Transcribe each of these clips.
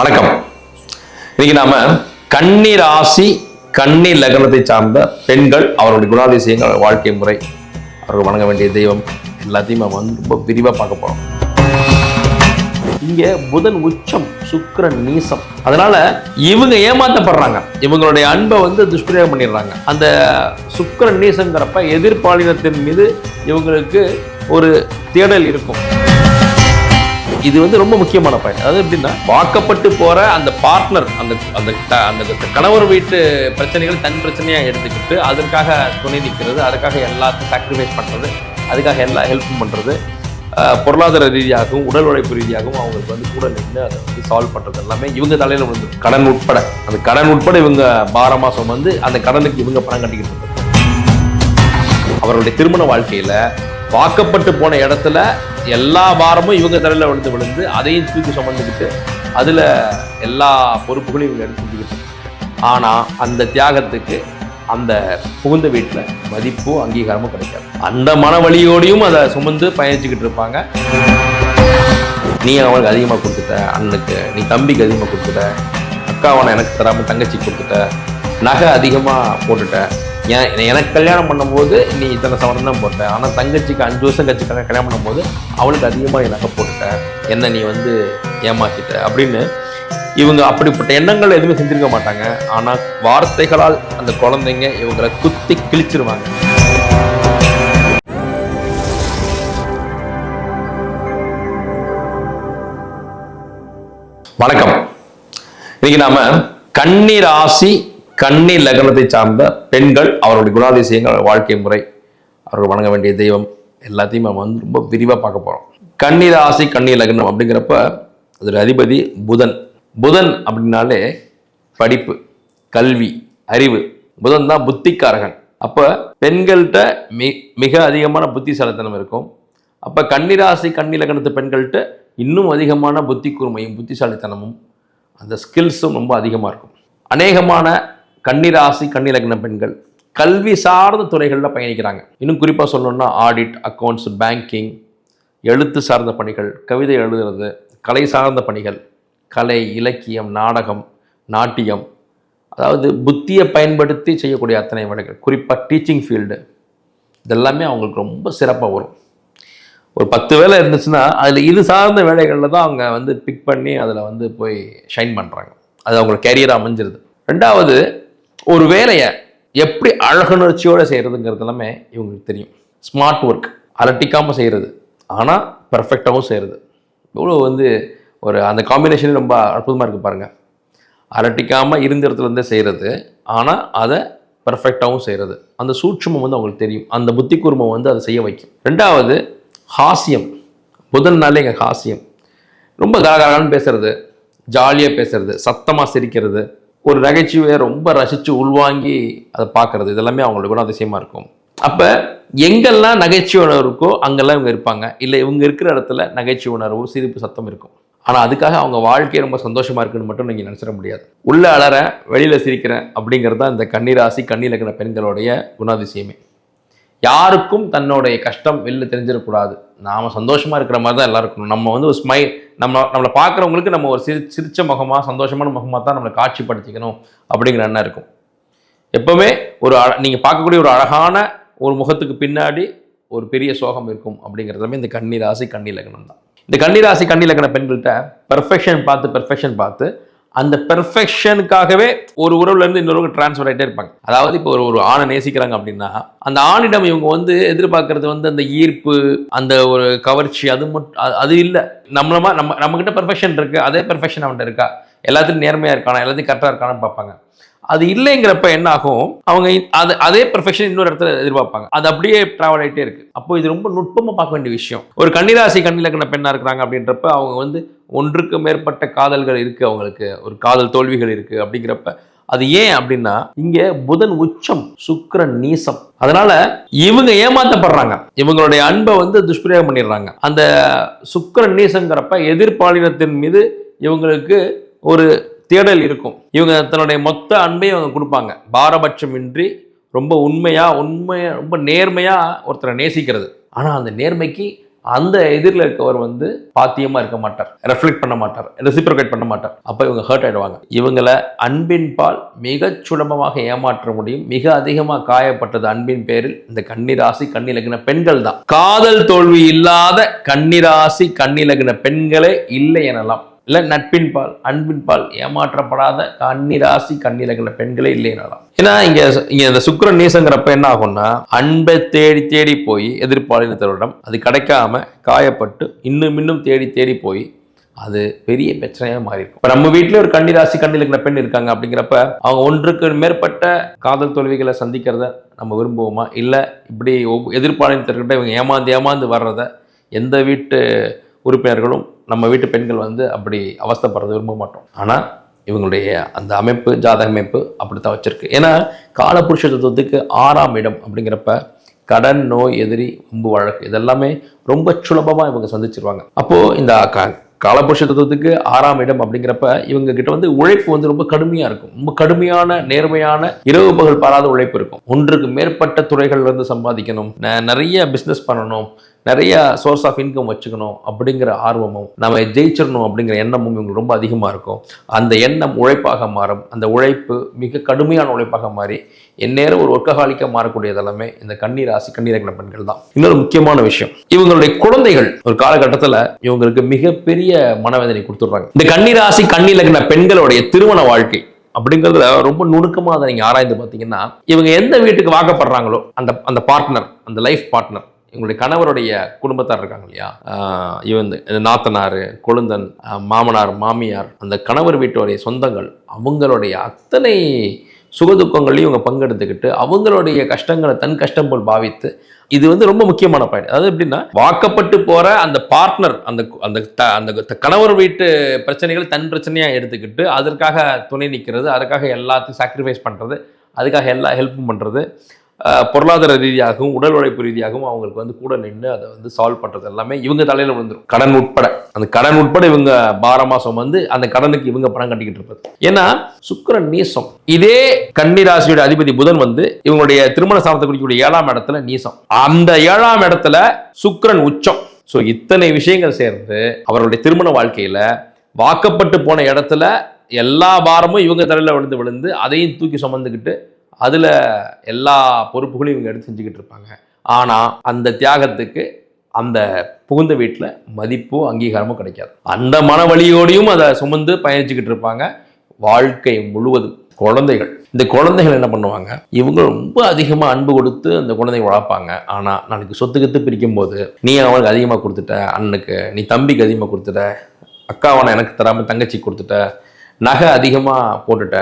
வணக்கம். இன்னைக்கு நாம கன்னி ராசி கன்னி லக்னத்தை சார்ந்த பெண்கள் அவருடைய குணாதிசயங்கள் வாழ்க்கை முறை அவர்கள் வணங்க வேண்டிய தெய்வம் எல்லாத்தையும் நம்ம வந்து ரொம்ப விரிவாக பார்க்க போறோம். இங்க புதன் உச்சம் சுக்கரன் நீசம் அதனால இவங்க ஏமாத்தப்படுறாங்க. இவங்களுடைய அன்பை வந்து துஷ்பிரயோகம் பண்ணிடுறாங்க. அந்த சுக்கரன் நீசங்கிறப்ப எதிர்பாலினத்தின் மீது இவங்களுக்கு ஒரு தேடல் இருக்கும். இது வந்து ரொம்ப முக்கியமான பாயிண்ட் அதாவது எப்படின்னா வாக்கப்பட்டு போற அந்த பார்ட்னர் அந்த அந்த அந்த கணவர் வீட்டு பிரச்சனைகள் தன் பிரச்சனையா எடுத்துக்கிட்டு அதற்காக துணை நிற்கிறது அதுக்காக எல்லாத்தையும் சாக்ரிஃபைஸ் பண்றது அதுக்காக எல்லா ஹெல்ப்பும் பண்றது பொருளாதார ரீதியாகவும் உடல் உழைப்பு ரீதியாகவும் அவங்களுக்கு வந்து கூட நின்று அதை வந்து சால்வ் பண்ணுறது எல்லாமே இவங்க தலையில் வந்து கடன் உட்பட. அந்த கடன் உட்பட இவங்க பாரமாக சுமந்து அந்த கடனுக்கு இவங்க பணம் கட்டிக்கிட்டு இருக்காங்க. அவருடைய திருமண வாழ்க்கையில் வாக்கப்பட்டு போன இடத்துல எல்லா பாரமும் இவங்க தலையில் விழுந்து விழுந்து அதையும் தூக்கி சுமந்துக்கிட்டு அதில் எல்லா பொறுப்புகளையும் இவங்க எடுத்துக்கிட்டு ஆனால் அந்த தியாகத்துக்கு அந்த புகுந்த வீட்டில் மதிப்பும் அங்கீகாரமும் கிடைக்காது. அந்த மனவழியோடையும் அதை சுமந்து பயணிச்சுக்கிட்டு இருப்பாங்க. நீ அவனுக்கு அதிகமாக கொடுத்துட்ட அண்ணனுக்கு நீ தம்பிக்கு அதிகமாக கொடுத்துட்ட அக்காவனை எனக்கு தராமல் தங்கச்சி கொடுத்துட்ட நகை அதிகமாக போட்டுட்ட ஏன் எனக்கு கல்யாணம் பண்ணும்போது நீ இத்தனை சவரன் தான் போட்ட. ஆனால் தங்கச்சிக்கு அஞ்சு வருஷம் கழிச்சு கல்யாணம் பண்ணும்போது அவளுக்கு அதிகமாக எனக்கு போட்டுட்ட. என்ன நீ வந்து ஏமாத்திட்ட அப்படின்னு இவங்க அப்படிப்பட்ட எண்ணங்கள் எதுவுமே செஞ்சிருக்க மாட்டாங்க. ஆனால் வார்த்தைகளால் அந்த குழந்தைங்க இவங்களை குத்தி கிழிச்சிருவாங்க. வணக்கம். இன்னைக்கு நாம கன்னி ராசி கன்னி லக்னத்தை சார்ந்த பெண்கள் அவருடைய குணாதிசயங்கள் வாழ்க்கை முறை அவர்கள் வணங்க வேண்டிய தெய்வம் எல்லாத்தையும் நம்ம வந்து ரொம்ப விரிவாக பார்க்க போகிறோம் கன்னி ராசி கன்னி லக்னம் அப்படிங்கிறப்ப அதில் அதிபதி புதன். புதன் அப்படின்னாலே படிப்பு கல்வி அறிவு. புதன் தான் புத்திக்காரகன். அப்போ பெண்கள்கிட்ட மி மிக அதிகமான புத்திசாலித்தனம் இருக்கும். அப்போ கன்னிராசி கன்னி லக்னத்து பெண்கள்கிட்ட இன்னும் அதிகமான புத்தி கூர்மையும் புத்திசாலித்தனமும் அந்த ஸ்கில்ஸும் ரொம்ப அதிகமாக இருக்கும். அநேகமான கன்னிராசி கன்னிலக்ன பெண்கள் கல்வி சார்ந்த துறைகளில் பயணிக்கிறாங்க. இன்னும் குறிப்பாக சொல்லணும்னா ஆடிட் அக்கௌண்ட்ஸ் பேங்கிங் எழுத்து சார்ந்த பணிகள் கவிதை எழுதுறது கலை சார்ந்த பணிகள் கலை இலக்கியம் நாடகம் நாட்டியம் அதாவது புத்தியை பயன்படுத்தி செய்யக்கூடிய அத்தனை வேலைகள் குறிப்பாக டீச்சிங் ஃபீல்டு இதெல்லாமே அவங்களுக்கு ரொம்ப சிறப்பாக வரும். ஒரு பத்து வேலை இருந்துச்சுன்னா அதில் இது சார்ந்த வேலைகளில் தான் அவங்க வந்து பிக் பண்ணி அதில் வந்து போய் ஷைன் பண்ணுறாங்க அது அவங்களுக்கு கேரியராக அமைஞ்சிருது. ரெண்டாவது ஒரு வேலையை எப்படி அழகுணர்ச்சியோடு செய்கிறதுங்கிறது எல்லாமே இவங்களுக்கு தெரியும். ஸ்மார்ட் ஒர்க் அலட்டிக்காமல் செய்கிறது ஆனால் பர்ஃபெக்டாகவும் செய்கிறது இவ்வளோ வந்து ஒரு அந்த காம்பினேஷனே ரொம்ப அற்புதமாக இருக்குது பாருங்கள் அரட்டிக்காமல் இருந்த இடத்துலருந்தே செய்கிறது ஆனால் அதை பர்ஃபெக்டாகவும் செய்கிறது அந்த சூட்சுமம் வந்து அவங்களுக்கு தெரியும். அந்த புத்தி கூர்மம் வந்து அதை செய்ய வைக்கும். ரெண்டாவது ஹாஸ்யம் நாளே எங்கள் ஹாஸ்யம் ரொம்ப கலகலன்னு பேசுகிறது ஜாலியாக பேசுகிறது சத்தமாக சிரிக்கிறது. ஒரு நகைச்சுவையை ரொம்ப ரசித்து உள்வாங்கி அதை பார்க்கறது இதெல்லாமே அவங்களோட குணாதிசயமாக இருக்கும். அப்போ எங்கெல்லாம் நகைச்சுவை உணர்வு இருக்கோ அங்கெல்லாம் இவங்க இருப்பாங்க. இல்லை இவங்க இருக்கிற இடத்துல நகைச்சுவை உணர்வு சிரிப்பு சத்தம் இருக்கும். ஆனால் அதுக்காக அவங்க வாழ்க்கையை ரொம்ப சந்தோஷமாக இருக்குன்னு மட்டும் நீங்கள் நினச்சிட முடியாது. உள்ளே அலற வெளியில் சிரிக்கிறேன் அப்படிங்கிறது தான் இந்த கண்ணீராசி கண்ணீர் இருக்கிற பெண்களுடைய குணாதிசயமே. யாருக்கும் தன்னுடைய கஷ்டம் வெளில தெரிஞ்சிடக்கூடாது. நாம் சந்தோஷமாக இருக்கிற மாதிரி தான் எல்லாம் இருக்கணும். நம்ம வந்து ஒரு ஸ்மைல் நம்ம நம்மளை பார்க்குறவங்களுக்கு நம்ம ஒரு சிரி சிரித்த முகமாக சந்தோஷமான முகமாக தான் நம்மளை காட்சிப்படுத்திக்கணும் அப்படிங்கிற எண்ணம் இருக்கும். எப்போவுமே ஒரு அழ நீங்கள் பார்க்கக்கூடிய ஒரு அழகான ஒரு முகத்துக்கு பின்னாடி ஒரு பெரிய சோகம் இருக்கும் அப்படிங்கிறதுமே இந்த கன்னி ராசி கன்னி லக்னம் தான். இந்த கன்னி ராசி கன்னி லக்ன பெண்கள்கிட்ட பெர்ஃபெக்ஷன் பார்த்து பெர்ஃபெக்ஷன் பார்த்து அந்த பெர்ஃபெக்ஷனுக்காகவே ஒரு உறவுல இருந்து இன்னொரு ட்ரான்ஸ்ஃபர் ஆகிட்டே இருப்பாங்க. அதாவது இப்போ ஒரு ஒரு ஆணை நேசிக்கிறாங்க அப்படின்னா அந்த ஆணிடம் இவங்க வந்து எதிர்பார்க்கறது வந்து அந்த ஈர்ப்பு அந்த ஒரு கவர்ச்சி அது மட்டும் அது- இல்லை. நம்மளமா நம்ம நம்மக்கிட்ட பெர்ஃபெக்ஷன் இருக்கு அதே பெர்ஃபெக்ஷன் அவன்கிட்ட இருக்கா? எல்லாத்துலையும் நேர்மையாக இருக்கானா? எல்லாத்தையும் கரெக்டாக இருக்கானான்னு பார்ப்பாங்க. அது இல்லைங்கிறப்ப என்ன ஆகும் அவங்க அது அதே பெர்ஃபெக்ஷன் இன்னொரு இடத்துல எதிர்பார்ப்பாங்க. அது அப்படியே டிராவல் ஆகிட்டே இருக்கு. அப்போ இது ரொம்ப நுட்பமாக பார்க்க வேண்டிய விஷயம். ஒரு கன்னிராசி கண்ணிலக்கண பெண்ணா இருக்கிறாங்க அப்படின்றப்ப அவங்க வந்து ஒன்றுக்கு மேற்பட்ட காதல்கள் இருக்கு அவங்களுக்கு. ஒரு காதல் தோல்விகள் இருக்கு அப்படிங்கிறப்ப. அது ஏன் அப்படின்னா இங்க புதன் உச்சம் சுக்கரன் நீசம். அதனால இவங்க ஏமாத்தப்படுறாங்க. இவங்களுடைய அன்பை வந்து துஷ்பிரயோகம் பண்ணிடுறாங்க. அந்த சுக்கரன் நீசங்கிறப்ப எதிர்பாலினத்தின் மீது இவங்களுக்கு ஒரு தேடல் இருக்கும். இவங்க தன்னுடைய மொத்த அன்பையும் அவங்க கொடுப்பாங்க. பாரபட்சமின்றி ரொம்ப உண்மையாக உண்மையாக ரொம்ப நேர்மையாக ஒருத்தரை நேசிக்கிறது. ஆனால் அந்த நேர்மைக்கு அந்த எதிரில் இருக்கவர் வந்து பாத்தியமாக இருக்க மாட்டார். ரெஃப்ளெக்ட் பண்ண மாட்டார். ரெசிப்ரோகேட் பண்ண மாட்டார். அப்போ இவங்க ஹர்ட் ஆயிடுவாங்க. இவங்களை அன்பின் பால் மிக சுலபமாக ஏமாற்ற முடியும். மிக அதிகமாக காயப்பட்டது அன்பின் பேரில் இந்த கன்னிராசி கண்ணிலகின பெண்கள் தான் காதல் தோல்வி இல்லாத கன்னிராசி கண்ணிலகின பெண்களே இல்லை எனலாம். இல்லை நட்பின் பால் அன்பின் பால் ஏமாற்றப்படாத கன்னிராசி கண்ணிலங்கிற பெண்களே இல்லைனாலும். ஏன்னா இங்க இங்க இந்த சுக்கர நீசங்கிறப்ப என்ன ஆகும்னா அன்பை தேடி தேடி போய் எதிர்ப்பாளினத்தவரிடம் அது கிடைக்காம காயப்பட்டு இன்னும் இன்னும் தேடி தேடி போய் அது பெரிய பிரச்சனையாக மாறி இருக்கும் இப்போ நம்ம வீட்டிலே ஒரு கன்னிராசி கண்ணில் இருக்கிற பெண் இருக்காங்க அப்படிங்கிறப்ப அவங்க ஒன்றுக்கு மேற்பட்ட காதல் தோல்விகளை சந்திக்கிறத நம்ம விரும்புவோமா? இல்லை இப்படி ஒவ்வொ- எதிர்பாலினத்திற்கிட்ட இவங்க ஏமாந்து ஏமாந்து வர்றத எந்த வீட்டு உறுப்பினர்களும் நம்ம வீட்டு பெண்கள் வந்து அப்படி அவஸ்தப்படுறது விரும்ப மாட்டோம். ஆனால் இவங்களுடைய அந்த அமைப்பு ஜாதக அமைப்பு அப்படித்தான் வச்சுருக்கு. ஏன்னா காலபுருஷ தத்துவத்துக்கு ஆறாம் இடம் அப்படிங்கிறப்ப கடன் நோய் எதிரி அம்பு வழக்கு இதெல்லாமே ரொம்ப சுலபமாக இவங்க சந்திச்சிருவாங்க. அப்போது இந்த க காலபுருஷ தத்துவத்துக்கு ஆறாம் இடம் அப்படிங்கிறப்ப இவங்க கிட்ட வந்து உழைப்பு வந்து ரொம்ப கடுமையாக இருக்கும். ரொம்ப கடுமையான நேர்மையான இரவு பகல் பாராத உழைப்பு இருக்கும். ஒன்றுக்கு மேற்பட்ட துறைகள்லேருந்து சம்பாதிக்கணும். ந- நிறைய பிஸ்னஸ் பண்ணணும். நிறைய சோர்ஸ் ஆஃப் இன்கம் வச்சுக்கணும் அப்படிங்கிற ஆர்வமும் நம்ம ஜெயிச்சிடணும் அப்படிங்கிற எண்ணமும் இவங்களுக்கு ரொம்ப அதிகமாக இருக்கும். அந்த எண்ணம் உழைப்பாக மாறும். அந்த உழைப்பு மிக கடுமையான உழைப்பாக மாறி எந்நேரம் ஒரு ஒர்க்கஹாலிக்காக மாறக்கூடியது எல்லாமே இந்த கண்ணீர் ராசி கண்ணீரகன பெண்கள் தான். இன்னொரு முக்கியமான விஷயம் இவங்களுடைய குழந்தைகள் ஒரு காலகட்டத்தில் இவங்களுக்கு மிகப்பெரிய மனவேதனை கொடுத்துட்றாங்க. இந்த கண்ணீராசி கண்ணீரகன பெண்களுடைய திருமண வாழ்க்கை அப்படிங்கிறதுல ரொம்ப நுணுக்கமாக அதை நீங்கள் ஆராய்ந்து பார்த்தீங்கன்னா இவங்க எந்த வீட்டுக்கு வாக்கப்படுறாங்களோ அந்த அந்த பார்ட்னர் அந்த லைஃப் பார்ட்னர் எங்களுடைய கணவருடைய குடும்பத்தார் இருக்காங்க இல்லையா? இவன் இந்த- நாத்தனார் கொழுந்தன் மாமனார் மாமியார் அந்த கணவர் வீட்டுடைய சொந்தங்கள் அவங்களுடைய அத்தனை சுகதுக்கங்களையும் இவங்க பங்கெடுத்துக்கிட்டு அவங்களுடைய கஷ்டங்களை தன் கஷ்டம் போல் பாவித்து இது வந்து ரொம்ப முக்கியமான பாயிண்ட் அதாவது எப்படின்னா வாக்கப்பட்டு போற அந்த பார்ட்னர் அந்த அந்த த- அந்த கணவர் வீட்டு பிரச்சனைகள் தன் பிரச்சனையா எடுத்துக்கிட்டு அதற்காக துணை நிற்கிறது அதுக்காக எல்லாத்தையும் சாக்ரிஃபைஸ் பண்றது அதுக்காக எல்லா ஹெல்ப்பும் பண்றது பொருளாதார ரீதியாகவும் உடல் உழைப்பு ரீதியாகவும் அவங்களுக்கு வந்து கூட நின்று அதை வந்து சால்வ் பண்ணுறது எல்லாமே இவங்க தலையில் விழுந்துடும் கடன் உட்பட. அந்த கடன் உட்பட இவங்க பாரமாக சுமந்து அந்த கடனுக்கு இவங்க பணம் கட்டிக்கிட்டு இருப்பது. ஏன்னா சுக்கரன் நீசம். இதே கன்னிராசியோட அதிபதி புதன் வந்து இவங்களுடைய திருமண ஸ்தானத்தை குறிக்கக்கூடிய ஏழாம் இடத்துல நீசம். அந்த ஏழாம் இடத்துல சுக்கரன் உச்சம். ஸோ இத்தனை விஷயங்கள் சேர்ந்து அவருடைய திருமண வாழ்க்கையில் வாக்கப்பட்டு போன இடத்துல எல்லா பாரமும் இவங்க தலையில் விழுந்து விழுந்து அதையும் தூக்கி சுமந்துக்கிட்டு அதில் எல்லா பொறுப்புகளையும் இவங்க எடுத்து செஞ்சுக்கிட்டு இருப்பாங்க. ஆனால் அந்த தியாகத்துக்கு அந்த புகுந்த வீட்டில் மதிப்போ அங்கீகாரமோ கிடைக்காது. அந்த மனவலியோடையும் அதை சுமந்து பயணிச்சுக்கிட்டு இருப்பாங்க. வாழ்க்கை முழுவதும் குழந்தைகள். இந்த குழந்தைகள் என்ன பண்ணுவாங்க? இவங்க ரொம்ப அதிகமாக அன்பு கொடுத்து அந்த குழந்தைங்க வளர்ப்பாங்க. ஆனால் நாளைக்கு சொத்து கத்து பிரிக்கும் போது நீ அவனுக்கு அதிகமாக கொடுத்துட்ட அண்ணனுக்கு நீ தம்பிக்கு அதிகமாக கொடுத்துட்ட அக்காவனை எனக்கு தராமல் தங்கச்சி கொடுத்துட்ட நகை அதிகமாக போட்டுட்ட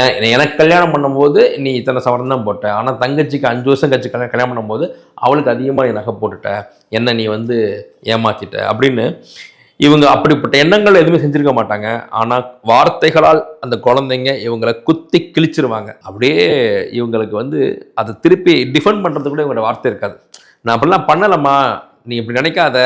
ஏன் எனக்கு கல்யாணம் பண்ணும்போது நீ இத்தனை சவரம் தான் போட்ட. ஆனால் தங்கச்சிக்கு அஞ்சு வருஷம் கழிச்சு கல்யாணம் பண்ணும்போது அவளுக்கு அதிகமாக நீ நகை போட்டுட்ட. என்ன நீ வந்து ஏமாத்திட்ட? அப்படின்னு இவங்க அப்படிப்பட்ட எண்ணங்கள் எதுவுமே செஞ்சிருக்க மாட்டாங்க. ஆனால் வார்த்தைகளால் அந்த குழந்தைங்க இவங்களை குத்தி கிழிச்சிருவாங்க. அப்படியே இவங்களுக்கு வந்து அதை திருப்பி டிஃபெண்ட் பண்ணுறது கூட இவங்களோட வார்த்தை இருக்காது. நான் அப்படிலாம் பண்ணலம்மா. நீ இப்படி நினைக்காத.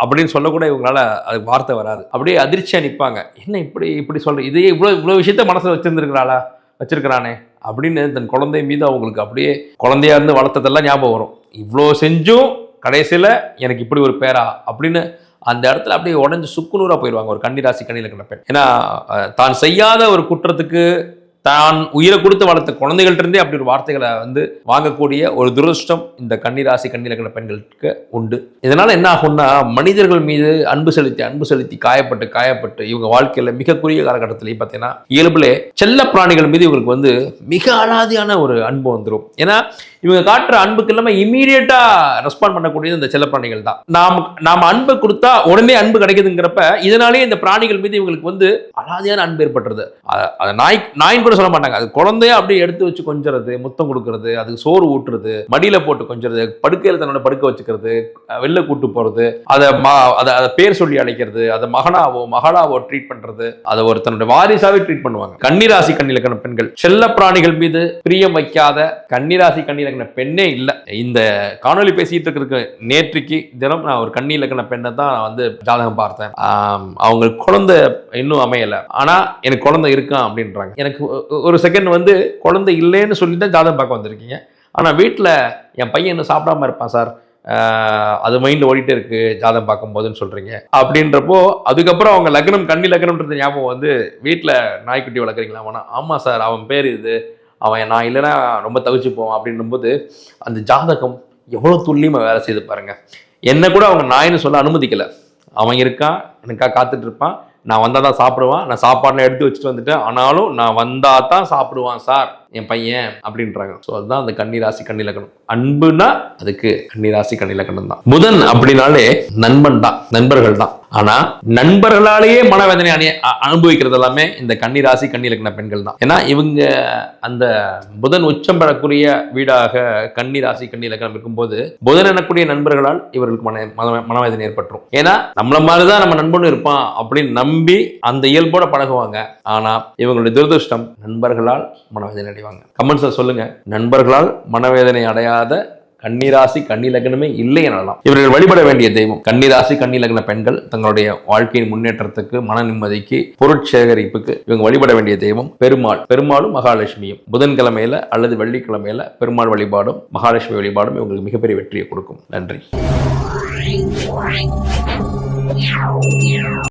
அப்படின்னு சொல்லக்கூட இவங்களால அது வார்த்தை வராது. அப்படியே அதிர்ச்சியாக நிற்பாங்க என்ன இப்படி இப்படி சொல்கிற இதே இவ்வளோ இவ்வளோ விஷயத்த மனசில் வச்சுருந்துருக்கிறாளா? வச்சுருக்கிறானே. அப்படின்னு தன் குழந்தை மீது அவங்களுக்கு அப்படியே குழந்தையா இருந்து வளர்த்ததெல்லாம் ஞாபகம் வரும். இவ்வளோ செஞ்சும் கடைசியில் எனக்கு இப்படி ஒரு பேரா? அப்படின்னு அந்த இடத்துல அப்படியே உடஞ்சி சுக்குநூறாக போயிடுவாங்க ஒரு கன்னிராசி கண்ணியில் கிடப்பேன் ஏன்னா தான் செய்யாத ஒரு குற்றத்துக்கு தான் உயிரை கொடுத்து வளர்த்த குழந்தைகள்ட்ட இருந்தே அப்படி ஒரு வார்த்தைகளை வந்து வாங்கக்கூடிய ஒரு துரதிருஷ்டம் இந்த கன்னிராசி கண்ணில் பெண்களுக்கு உண்டு. இதனால என்ன ஆகும்னா மனிதர்கள் மீது அன்பு செலுத்தி அன்பு செலுத்தி காயப்பட்டு காயப்பட்டு இவங்க வாழ்க்கையில மிக குறுகிய காலகட்டத்திலேயே பார்த்தீங்கன்னா இயல்புலே செல்ல பிராணிகள் மீது இவங்களுக்கு வந்து மிக அலாதியான ஒரு அன்பு வந்துடும் ஏன்னா இவங்க காட்டுற அன்புக்கு இல்லாமல் இமீடியட்டாக ரெஸ்பாண்ட் பண்ணக்கூடியது இந்த செல்ல பிராணிகள் தான். நாம் நாம் அன்பு கொடுத்தா உடனே அன்பு கிடைக்குதுங்கிறப்ப இதனாலேயே இந்த பிராணிகள் மீது இவங்களுக்கு வந்து அலாதியான அன்பு ஏற்பட்டுறது அ- நாய் நாயின் கூட சொல்ல மாட்டாங்க. அது குழந்தைய அப்படியே எடுத்து வச்சு கொஞ்சறது முத்தம் கொடுக்கறது அதுக்கு சோறு ஊட்டுறது மடியில போட்டு கொஞ்சறது படுக்கையில தன்னோட படுக்க வச்சுக்கிறது வெளில கூட்டு போறது அதை அதை அதை பேர் சொல்லி அழைக்கிறது அதை மகனாவோ மகளாவோ ட்ரீட் பண்றது அதை ஒரு தன்னோட வாரிசாவே ட்ரீட் பண்ணுவாங்க. கன்னிராசி கண்ணிலக்கண பெண்கள் செல்ல பிராணிகள் மீது பிரியம் வைக்காத கன்னிராசி கண்ணிலக்கண பெண்ணே இல்லை. இந்த காணொலி பேசிட்டு இருக்கிற நேற்றுக்கு தினம் நான் ஒரு கண்ணிலக்கண பெண்ணை தான் நான் வந்து ஜாதகம் பார்த்தேன். அவங்க குழந்தை இன்னும் அமையல. ஆனா எனக்கு குழந்தை இருக்கான் அப்படின்றாங்க. எனக்கு ஒரு செகண்ட் வந்து குழந்தை இல்லைன்னு சொல்லி தான் ஜாதகம் பார்க்க வந்திருக்கீங்க. ஆனால் வீட்டில் என் பையன் இன்னும் சாப்பிடாம இருப்பான் சார். அது மைண்டில் ஓடிட்டு இருக்கு ஜாதகம் பார்க்கும்போதுன்னு சொல்கிறீங்க அப்படின்றப்போ அதுக்கப்புறம் அவங்க லக்னம் கண்ணி லக்னம்ன்றது ஞாபகம் வந்து வீட்டில் நாய்க்குட்டி வளர்க்குறீங்களா? அவனா ஆமாம் சார் அவன் பேர் இது. அவன் நான் இல்லைன்னா ரொம்ப தவிச்சு போவான் அப்படின்னும்போது அந்த ஜாதகம் எவ்வளோ துல்லியமாக வேலை செய்து பாருங்கள் என்ன கூட அவங்க நாயின்னு சொல்ல அனுமதிக்கலை. அவன் இருக்கான் எனக்காக காத்துட்ருப்பான் நான் வந்தால் தான் சாப்பிடுவான். நான் சாப்பாடுலாம் எடுத்து வச்சுட்டு வந்துட்டேன். ஆனாலும் நான் வந்தால் தான் சாப்பிடுவான் சார். என் பையன் அப்படின்றாங்க. ஸோ அதுதான் அந்த கன்னிராசி கண்ணிலக்கணம் அன்புனா அதுக்கு கன்னிராசி கண்ணிலக்கணம் தான். புதன் அப்படின்னாலே நண்பன் தான் நண்பர்கள் தான். ஆனா நண்பர்களாலேயே மனவேதனை அணி அனுபவிக்கிறது எல்லாமே இந்த கன்னிராசி கண்ணிலக்கண பெண்கள் தான். ஏன்னா இவங்க அந்த புதன் உச்சம் பெறக்கூடிய வீடாக கன்னிராசி கண்ணிலக்கணம் இருக்கும்போது புதன் எனக்கூடிய நண்பர்களால் இவர்களுக்கு மன மன- மனவேதனை ஏற்பட்டுரும். ஏன்னா நம்மள மாதிரி தான் நம்ம நண்பனும் இருப்பான் அப்படின்னு நம்பி அந்த இயல்போட பழகுவாங்க. ஆனா இவங்களுடைய துரதிருஷ்டம் நண்பர்களால் மனவேதனை அடைவாங்க கமெண்ட்ஸ்ல சொல்லுங்க. நண்பர்களால் மனவேதனை அடையாத கன்னிராசி கன்னிலக்னமே இல்லை எனலாம். இவர்கள் வழிபட வேண்டிய தெய்வம். கன்னிராசி கன்னிலக்ன பெண்கள் தங்களுடைய வாழ்க்கையின் முன்னேற்றத்துக்கு மன நிம்மதிக்கு பொருட்சேகரிப்புக்கு இவங்க வழிபட வேண்டிய தெய்வம் பெருமாள். பெருமாளும் மகாலட்சுமியும். புதன்கிழமையில அல்லது வெள்ளிக்கிழமையில பெருமாள் வழிபாடும் மகாலட்சுமி வழிபாடும் இவங்களுக்கு மிகப்பெரிய வெற்றியை கொடுக்கும். நன்றி.